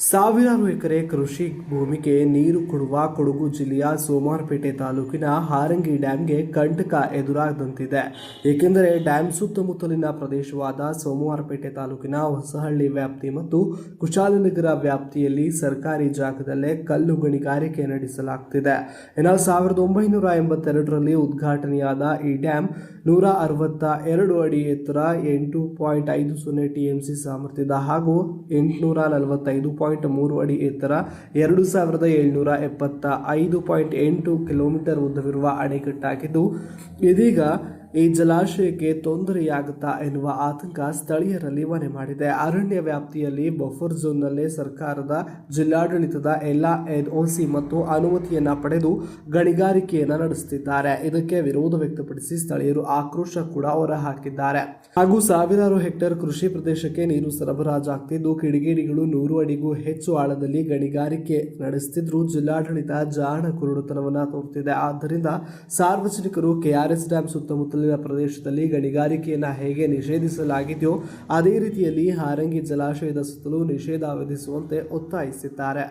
ಸಾವಿರಾರು ಎಕರೆ ಕೃಷಿ ಭೂಮಿಗೆ ನೀರು ಕೊಡುವ ಕೊಡಗು ಜಿಲ್ಲೆಯ ಸೋಮಾರಪೇಟೆ ತಾಲೂಕಿನ ಹಾರಂಗಿ ಡ್ಯಾಂಗೆ ಕಂಟಕ ಎದುರಾದಂತಿದೆ. ಏಕೆಂದರೆ ಡ್ಯಾಂ ಸುತ್ತಮುತ್ತಲಿನ ಪ್ರದೇಶವಾದ ಸೋಮವಾರಪೇಟೆ ತಾಲೂಕಿನ ಹೊಸಹಳ್ಳಿ ವ್ಯಾಪ್ತಿ ಮತ್ತು ಕುಶಾಲನಗರ ವ್ಯಾಪ್ತಿಯಲ್ಲಿ ಸರ್ಕಾರಿ ಜಾಗದಲ್ಲೇ ಕಲ್ಲು ಗಣಿಗಾರಿಕೆ ನಡೆಸಲಾಗ್ತಿದೆ. ಇನ್ನು ಸಾವಿರದ ಒಂಬೈನೂರ ಎಂಬತ್ತೆರಡರಲ್ಲಿ ಉದ್ಘಾಟನೆಯಾದ ಈ ಡ್ಯಾಂ ನೂರ ಅರವತ್ತ ಎರಡು ಅಡಿ ಎತ್ತರ ಎಂಟು ಪಾಯಿಂಟ್ ಐದು ಸೊನ್ನೆ ಟಿಎಂಸಿ ಸಾಮರ್ಥ್ಯದ ಹಾಗೂ ಎಂಟುನೂರ ನಲವತ್ತೈದು ಪಾಯಿಂಟ್ ಮೂರು ಅಡಿ ಎತ್ತರ ಎರಡು ಸಾವಿರದ ಏಳ್ನೂರ ಎಪ್ಪತ್ತ ಐದು ಪಾಯಿಂಟ್ ಎಂಟು ಕಿಲೋಮೀಟರ್ ಉದ್ದವಿರುವ ಅಣೆಕಟ್ಟಾಗಿದ್ದು ಇದೀಗ ಈ ಜಲಾಶಯಕ್ಕೆ ತೊಂದರೆಯಾಗುತ್ತಾ ಎನ್ನುವ ಆತಂಕ ಸ್ಥಳೀಯರಲ್ಲಿ ಮನೆ ಮಾಡಿದೆ. ಅರಣ್ಯ ವ್ಯಾಪ್ತಿಯಲ್ಲಿ ಬಫರ್ ಝೋನ್ನಲ್ಲಿ ಸರ್ಕಾರದ ಜಿಲ್ಲಾಡಳಿತದ ಎಲ್ಲ ಎನ್ಒಸಿ ಮತ್ತು ಅನುಮತಿಯನ್ನು ಪಡೆದು ಗಣಿಗಾರಿಕೆಯನ್ನು ನಡೆಸುತ್ತಿದ್ದಾರೆ. ಇದಕ್ಕೆ ವಿರೋಧ ವ್ಯಕ್ತಪಡಿಸಿ ಸ್ಥಳೀಯರು ಆಕ್ರೋಶ ಕೂಡ ಹೊರಹಾಕಿದ್ದಾರೆ. ಹಾಗೂ ಸಾವಿರಾರು ಹೆಕ್ಟೇರ್ ಕೃಷಿ ಪ್ರದೇಶಕ್ಕೆ ನೀರು ಸರಬರಾಜಾಗ್ತಿದ್ದು, ಕಿಡಿಗೇಡಿಗಳು ನೂರು ಅಡಿಗೂ ಹೆಚ್ಚು ಆಳದಲ್ಲಿ ಗಣಿಗಾರಿಕೆ ನಡೆಸುತ್ತಿದ್ದರೂ ಜಿಲ್ಲಾಡಳಿತ ಜಾಣ ಕುರುಡುತನವನ್ನು ತೋರುತ್ತಿದೆ ಆದ್ದರಿಂದ ಸಾರ್ವಜನಿಕರು ಕೆಆರ್ಎಸ್ ಡ್ಯಾಂ ಸುತ್ತಮುತ್ತಲಿನ ಪ್ರದೇಶದಲ್ಲಿ ಗಣಿಗಾರಿಕೆಯನ್ನು ಹೇಗೆ ನಿಷೇಧಿಸಲಾಗಿದೆಯೋ ಅದೇ ರೀತಿಯಲ್ಲಿ ಹಾರಂಗಿ ಜಲಾಶಯದ ಸುತ್ತಲೂ ನಿಷೇಧ ವಿಧಿಸುವಂತೆ ಒತ್ತಾಯಿಸಿದ್ದಾರೆ.